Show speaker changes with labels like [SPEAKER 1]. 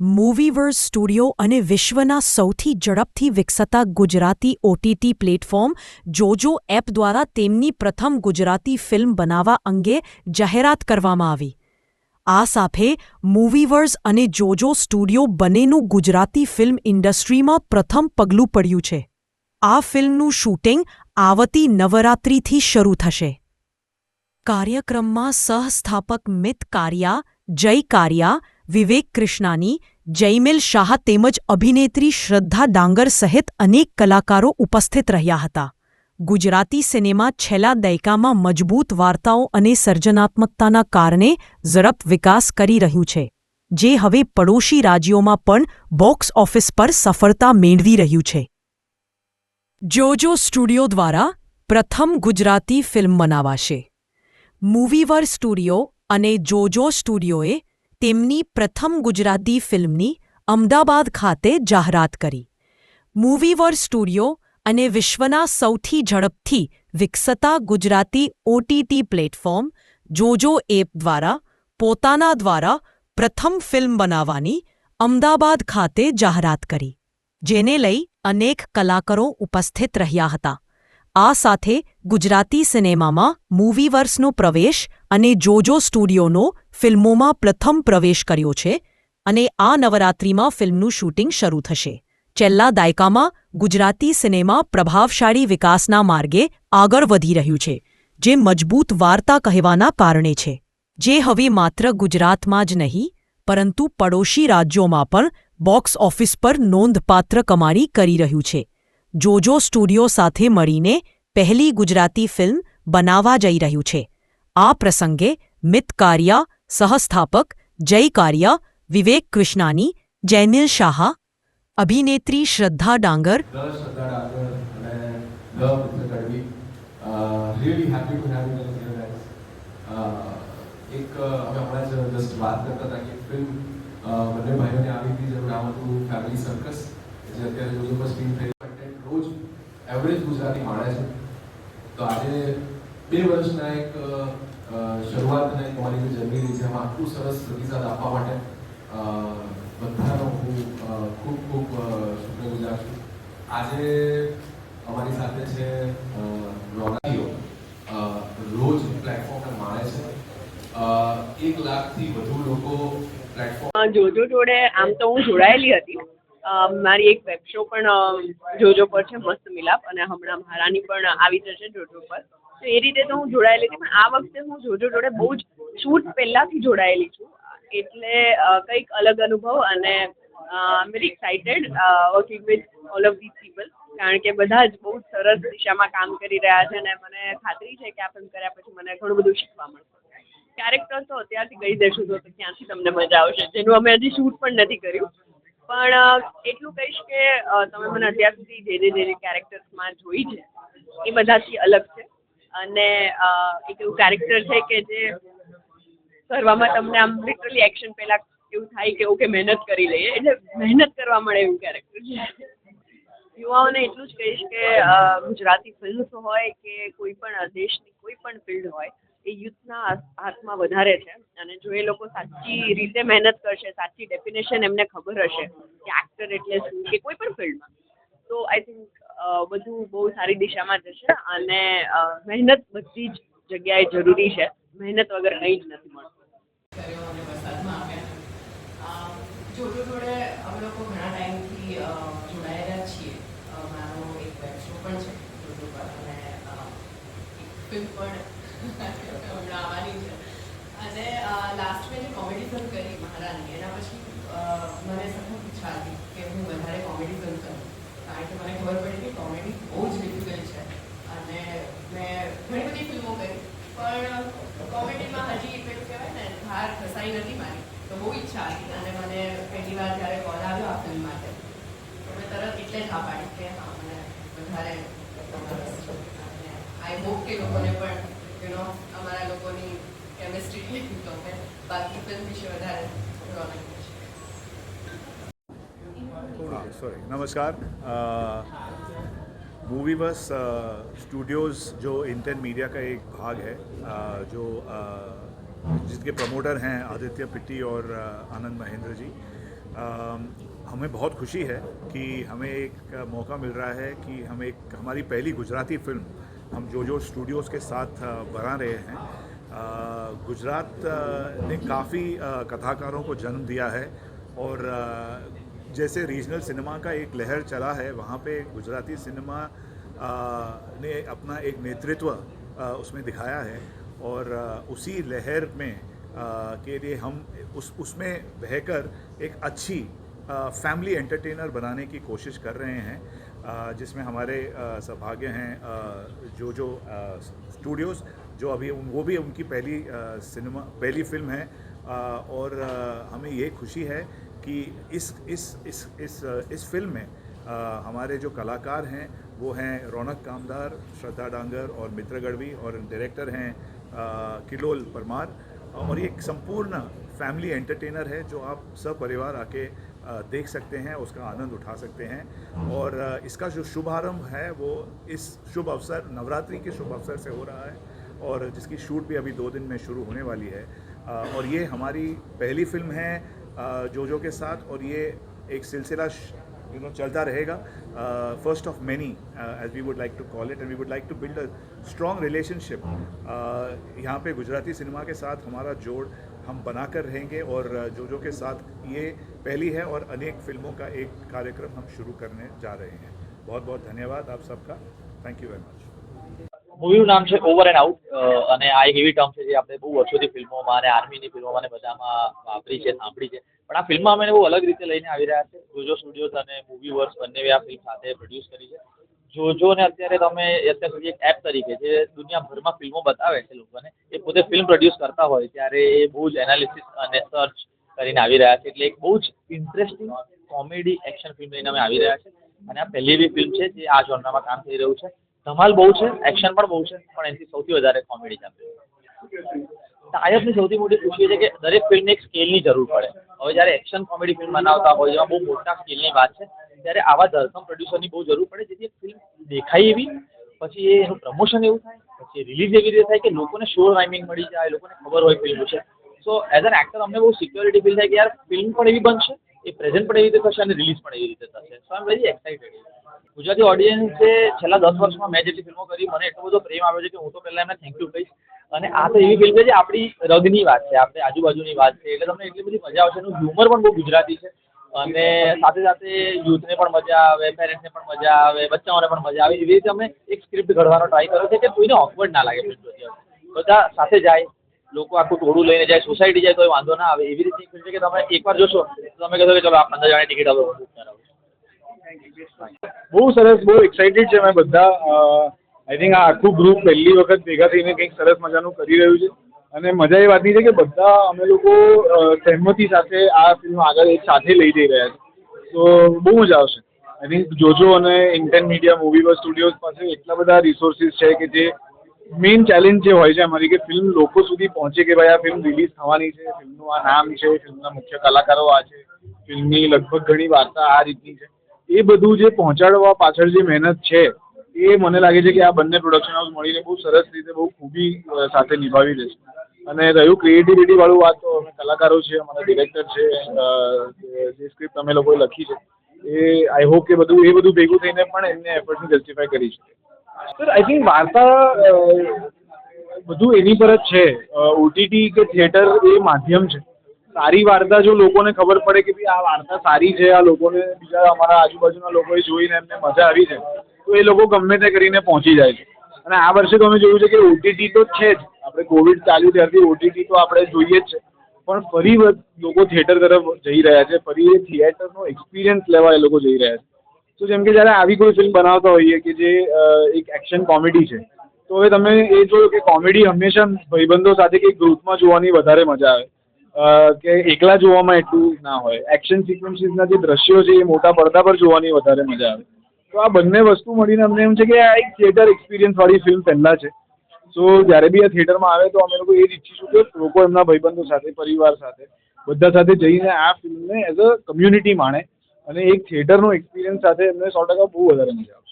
[SPEAKER 1] મૂવીવર્સ studio અને વિશ્વના સૌથી ઝડપથી વિકસતા Gujarati OTT platform Jojo app દ્વારા તેમની પ્રથમ ગુજરાતી ફિલ્મ બનાવવા અંગે જાહેરાત કરવામાં આવી. આ સાથે મૂવીવર્સ અને જોજો સ્ટુડિયો બંનેનું ગુજરાતી ફિલ્મ ઇન્ડસ્ટ્રીમાં પ્રથમ પગલું પડ્યું છે. આ ફિલ્મનું શૂટિંગ આવતી નવરાત્રિથી શરૂ થશે. કાર્યક્રમમાં સહસ્થાપક મિત કારિયા, જય કારિયા વિવેક કૃષ્ણાની, જયમિલ શાહ તેમજ અભિનેત્રી શ્રદ્ધા ડાંગર સહિત અનેક કલાકારો ઉપસ્થિત રહ્યા હતા. ગુજરાતી સિનેમા છેલ્લા દાયકામાં મજબૂત વાર્તાઓ અને સર્જનાત્મકતાના કારણે ઝડપ વિકાસ કરી રહ્યું છે, જે હવે પડોશી રાજ્યોમાં પણ બોક્સ ઓફિસ પર સફળતા મેળવી રહ્યું છે. જોજો સ્ટુડિયો દ્વારા પ્રથમ ગુજરાતી ફિલ્મ બનાવાશે. મૂવીવર સ્ટુડિયો અને જોજો સ્ટુડિયોએ તેમની પ્રથમ ગુજરાતી ફિલ્મની અમદાવાદ ખાતે જાહેરાત કરી. મૂવીવર સ્ટુડિયો અને વિશ્વના સૌથી ઝડપથી વિકસતા Gujarati OTT platform Jojo app દ્વારા પોતાના દ્વારા પ્રથમ ફિલ્મ બનાવવાની અમદાવાદ ખાતે જાહેરાત કરી, જેને લઈ અનેક કલાકારો ઉપસ્થિત રહ્યા હતા. આ સાથે ગુજરાતી સિનેમામાં મૂવીવર્સનો પ્રવેશ અને જોજો સ્ટુડિયોનો ફિલ્મોમાં પ્રથમ પ્રવેશ કર્યો છે અને આ નવરાત્રિમાં ફિલ્મનું શૂટિંગ શરૂ થશે. છેલ્લા દાયકામાં ગુજરાતી સિનેમા પ્રભાવશાળી વિકાસના માર્ગે આગળ વધી રહ્યું છે, જે મજબૂત વાર્તા કહેવાના કારણે છે. જે હવે માત્ર ગુજરાતમાં જ નહીં, પરંતુ પડોશી રાજ્યોમાં પણ બોક્સ ઓફિસ પર નોંધપાત્ર કમાણી કરી રહ્યું છે. જોજો સ્ટુડિયો સાથે મળીને પહેલી ગુજરાતી ફિલ્મ બનાવવા જઈ રહ્યું છે આ પ્રસંગે મિત કારિયા સહસ્થાપક જય કારિયા વિવેક કૃષ્ણાની જૈમિલ શાહ અભિનેત્રી શ્રદ્ધા ડાંગર
[SPEAKER 2] the Shraddha Dagar and the Mr. Kadvi. Uh, really happy to have you guys here guys. Uh, એક અ, અમે હમણાં જ જસ્ટ વાત કરતા હતા કે ફિલ્મ બંને ભાઈઓને આવી હતી જેનું નામ હતું ફેમિલી સર્કસ જે અત્યારે જોજો પર સ્ક્રીન થઈ કન્ટેન્ટ રોજ એવરેજ ગુજરાતી માણે છે. તો આજે બે વર્ષના એક અ, અ, શરૂઆતને તમારી જે જર્ની રહી છે એમાં આટલું સરસ પ્રતિસાદ આપવા માટે અ, બધાનો હું અ, ખૂબ ખૂબ અ, શુક્રગુજાર છું. આજે અમારી સાથે છે અ, રોનાલીઓ. અ, રોજ પ્લેટફોર્મ પર માણે છે. અ, એક લાખથી વધુ લોકો પ્લેટફોર્મ
[SPEAKER 3] અ, જોજો જોડે. આમ તો હું જોડાયેલી હતી. અ, મારી એક વેબ શો પણ જોજો પર છે, મસ્ત મિલાપ. અને હમણાં મહારાની પણ આવી જશે જોજો પર. તો એ રીતે તો હું જોડાયેલી હતી, પણ આ વખતે હું જોજો જોડે બહુ જ શૂટ પહેલાંથી જોડાયેલી છું. એટલે કંઈક અલગ અનુભવ અને I very excited working with all of this people કારણ કે બધા જ બહુ સરસ દિશામાં કામ કરી રહ્યા છે અને મને ખાતરી છે કે આ ફિલ્મ કર્યા પછી મને ઘણું બધું શીખવા મળશે. કેરેક્ટર તો અત્યારથી કહી દેશું તો ક્યાંથી તમને મજા આવશે, જેનું અમે હજી શૂટ પણ નથી કર્યું. પણ એટલું કહીશ કે તમે મને અત્યાર સુધી જે જે જે કેરેક્ટર્સમાં જોઈ છે, એ બધાથી અલગ છે. અને એક એવું કેરેક્ટર છે કે જે કરવામાં તમને આમ લિટરલી એક્શન પહેલાં એવું થાય કે ઓકે, મહેનત કરી લઈએ. એટલે મહેનત કરવા મળે એવું કેરેક્ટર છે. યુવાઓને એટલું જ કહીશ કે ગુજરાતી ફિલ્મ્સ હોય કે કોઈ પણ દેશની કોઈ પણ ફિલ્ડ હોય એ યુથના હાથમાં વધારે છે. અને જો એ લોકો સાચી રીતે મહેનત કરશે, સાચી ડેફિનેશન એમને ખબર હશે કે એક્ટર એટલે શું કે કોઈ પણ ફિલ્ડમાં તો આઈ થિંક બધું બહુ સારી દિશામાં જશે અને મહેનત બધી જ જગ્યાએ જરૂરી છે. મહેનત વગર કંઈ જ નથી મળતું.
[SPEAKER 4] જોજો જોડે અમે લોકો ઘણા ટાઈમથી જોડાયેલા છીએ. મારો એક વેબ શો પણ છે જોજો પર અને એક ફિલ્મ પણ આવવાની છે. અને લાસ્ટ મેં જે કોમેડી ફિલ્મ કરી મહારાની એના પછી મને સખત ઈચ્છા હતી કે હું વધારે કોમેડી ફિલ્મ કરું. કારણ કે મને ખબર પડી કે કોમેડી બહુ જ ડિફિકલ્ટ છે. અને મેં ઘણી બધી ફિલ્મો કરી, પણ કોમેડીમાં હજી પેલું કહેવાય ને ધાર ફસાઈ નથી મારી. તો બહુ ઈચ્છા હતી અને મને પહેલી વાર જ્યારે કોલ આવ્યો આ ફિલ્મ માટે મેં તરત એટલે જ હા પાડી કે હા, મને વધારે આઈ હોપ કે લોકોને પણ યુ નો અમારા લોકોની કેમિસ્ટ્રી ગમે બાકી ફિલ્મ વિશે વધારે રોનક છે
[SPEAKER 5] सॉरी नमस्कार मूवी बस स्टूडियोज़ जो इंटेन मीडिया का एक भाग है अ, जो अ, जिसके प्रमोटर हैं आदित्य पिट्टी और अ, आनंद महेंद्र जी अम, हमें बहुत खुशी है कि हमें एक मौका मिल रहा है कि हम एक हमारी पहली गुजराती फिल्म हम जो जो स्टूडियोज़ के साथ बना रहे हैं। गुजरात ने काफ़ी कथाकारों को जन्म दिया है और जैसे रीजनल सिनेमा का एक लहर चला है, वहाँ पे गुजराती सिनेमा ने अपना एक नेतृत्व उसमें दिखाया है और उसी लहर में के लिए हम उस, उसमें बहकर एक अच्छी फैमिली एंटरटेनर बनाने की कोशिश कर रहे हैं। जिसमें हमारे सौभाग्य हैं जो जो स्टूडियोज़ जो अभी वो भी उनकी पहली सिनेमा पहली फ़िल्म है। और हमें ये खुशी है कि इस इस इस इस इस फ़िल्म में हमारे जो कलाकार हैं, वो हैं रौनक कामदार, श्रद्धा डांगर और मित्र गढ़वी और डायरेक्टर हैं किलोल परमार। और एक संपूर्ण फैमिली एंटरटेनर है जो आप सब परिवार आके देख सकते हैं, उसका आनंद उठा सकते हैं। और इसका जो शुभारंभ है वो इस शुभ अवसर, नवरात्रि के शुभ अवसर से हो रहा है और जिसकी शूट भी अभी दो दिन में शुरू होने वाली है। और ये हमारी पहली फ़िल्म है जोजो के साथ और ये एक सिलसिला यू नो चलता रहेगा first of many as we would like to call it and we would like to build a strong relationship यहाँ पे गुजराती सिनेमा के साथ हमारा जोड़ हम बनाकर रहेंगे और जो जो के साथ ये पहली है और अनेक फिल्मों का एक कार्यक्रम हम शुरू करने जा रहे हैं बहुत बहुत धन्यवाद आप सबका थैंक यू वेरी मच
[SPEAKER 6] મૂવીનું નામ છે ઓવર એન્ડ આઉટ અને આ એક એવી ટર્મ છે જે આપણે બહુ વર્ષોથી ફિલ્મોમાં અને આર્મીની ફિલ્મોમાં અને બધામાં વાપરી છે સાંભળી છે પણ આ ફિલ્મમાં અમે બહુ અલગ રીતે લઈને આવી રહ્યા છે. જોજો સ્ટુડિયોઝ અને મૂવી વર્સ બંને આ ફિલ્મ સાથે પ્રોડ્યુસ કરી છે. જોજોને અત્યારે તમે અત્યાર સુધી એક એપ તરીકે જે દુનિયાભરમાં ફિલ્મો બતાવે છે લોકોને, એ પોતે ફિલ્મ પ્રોડ્યુસ કરતા હોય ત્યારે એ બહુ જ એનાલિસિસ અને સર્ચ કરીને આવી રહ્યા છે. એટલે એક બહુ જ ઇન્ટરેસ્ટિંગ કોમેડી એક્શન ફિલ્મ લઈને અમે આવી રહ્યા છે. અને આ પહેલી એવી ફિલ્મ છે જે આ જોનરામાં કામ થઈ રહ્યું છે. ધમાલ બહુ છે એક્શન પણ બહુ છે, પણ એનાથી સૌથી વધારે કોમેડી ચાલી રહ્યું છે. ટાઈઅપની સૌથી મોટી ખુશી છે કે દરેક ફિલ્મને એક સ્કેલની જરૂર પડે. હવે જ્યારે એક્શન કોમેડી ફિલ્મ બનાવતા હોય, જેમાં બહુ મોટા સ્કેલની વાત છે, ત્યારે આવા ધરખમ પ્રોડ્યુસરની બહુ જરૂર પડે, જેથી ફિલ્મ દેખાય એવી, પછી એનું પ્રમોશન એવું થાય, પછી રિલીઝ એવી રીતે થાય કે લોકોને શોર ટાઈમિંગ મળી જાય, લોકોને ખબર હોય ફિલ્મ વિશે. સો એઝ એન એક્ટર અમને બહુ સિક્યોરિટી ફીલ થાય કે યાર ફિલ્મ પણ એવી બનશે, એ પ્રેઝન્ટ પણ એવી રીતે થશે અને રિલીઝ પણ એવી રીતે થશે. So I am very excited Gujarati ઓડિયન્સે છેલ્લા દસ વર્ષમાં મેં જેટલી ફિલ્મો કરી, મને એટલો બધો પ્રેમ આવ્યો છે કે હું તો પહેલાં એમને થેન્ક યુ કહીશ. અને આ તો એવી ફિલ્મ છે આપણી રગની વાત છે, આપણે આજુબાજુની વાત છે, એટલે તમને એટલી બધી મજા આવશે. એનું હ્યુમર પણ બહુ ગુજરાતી છે. અને સાથે સાથે યુથને પણ મજા આવે પેરેન્ટ્સને પણ મજા આવે, બચ્ચાઓને પણ મજા આવે. એવી રીતે અમે એક સ્ક્રિપ્ટ ઘડવાનો ટ્રાય કર્યો છે કે કોઈને ઓકવર્ડ ના લાગે ફિલ્મ બધા સાથે જાય, લોકો આખું ટોળું લઈને જાય સોસાયટી જાય તો વાંધો ના આવે. એવી રીતે ફિલ્મ છે કે તમે એકવાર જોશો, તો તમે કહેશો કે ચલો આ પંદર જણાની ટિકિટ હવે
[SPEAKER 7] બહુ સરસ, બહુ એક્સાઇટેડ છે અમે બધા આઈ થિંક આ આખું ગ્રુપ પહેલી વખત ભેગા થઈને કંઈક સરસ મજાનું કરી રહ્યું છે. અને મજા એ વાતની છે કે બધા અમે લોકો સહેમતી સાથે આ ફિલ્મ આગળ એક સાથે લઈ જઈ રહ્યા છે. તો બહુ મજા આવશે. આઈ થિંક જોજો અને ઇન્ટેન મીડિયા મૂવી બસ સ્ટુડિયોઝ પાસે એટલા બધા રિસોર્સિસ છે કે જે મેઇન ચેલેન્જ જે હોય છે અમારી કે ફિલ્મ લોકો સુધી પહોંચે કે ભાઈ આ ફિલ્મ રિલીઝ થવાની છે ફિલ્મનું આ નામ છે ફિલ્મના મુખ્ય કલાકારો આ છે ફિલ્મની લગભગ ઘણી વાર્તા આ રીતની છે. એ બધું જે પહોંચાડવા પાછળ જે મહેનત છે, એ મને લાગે છે કે આ બંને પ્રોડક્શન હાઉસ મળીને બહુ સરસ રીતે, બહુ ખૂબી સાથે નિભાવી રહેશે અને રહ્યું ક્રિએટિવિટી વાળું વાત તો અમે કલાકારો છે અમારા ડિરેક્ટર છે જે સ્ક્રિપ્ટ અમે લોકોએ લખી છે, એ આઈ હોપ કે બધું, એ બધું ભેગું થઈને પણ એમને એફર્ટને જસ્ટિફાય કરી શકે. સર આઈ થિંક વાર્તા બધું એની પર જ છે. ઓટીટી કે થિયેટર એ માધ્યમ છે. સારી વાર્તા જો લોકોને ખબર પડે કે ભાઈ આ વાર્તા સારી છે, આ લોકોને બીજા અમારા આજુબાજુના લોકોએ જોઈને એમને મજા આવી છે, તો એ લોકો ગમે તે કરીને પહોંચી જાય છે. અને આ વર્ષે તો અમે જોયું છે કે ઓટીટી તો છે જ. આપણે કોવિડ ચાલ્યું ત્યારથી ઓટીટી તો આપણે જોઈએ જ છે. પણ ફરી લોકો થિયેટર તરફ જઈ રહ્યા છે, ફરી એ થિયેટરનો એક્સપિરિયન્સ લેવા એ લોકો જઈ રહ્યા છે. તો જેમ કે જ્યારે આવી કોઈ ફિલ્મ બનાવતા હોઈએ કે જે એક એક્શન કોમેડી છે, તો હવે તમે એ જોયો કે કોમેડી હંમેશા ભાઈબંધો સાથે કે ગ્રુપમાં જોવાની વધારે મજા આવે. કે એકલા જોવામાં એટલું ના હોય. એક્શન સિક્વન્સીસના જે દ્રશ્યો છે એ મોટા પડદા પર જોવાની વધારે મજા આવે. તો આ બંને વસ્તુ મળીને અમને એમ છે કે આ એક થિયેટર એક્સપિરિયન્સ વાળી ફિલ્મ પહેલાં છે. તો જ્યારે બી આ થિયેટરમાં આવે તો અમે લોકો એ જ ઈચ્છીશું કે લોકો એમના ભાઈબંધો સાથે, પરિવાર સાથે, બધા સાથે જઈને આ ફિલ્મને એઝ અ કમ્યુનિટી માણે અને એક થિયેટરનો એક્સપિરિયન્સ સાથે એમને સો ટકા બહુ વધારે મજા આવે.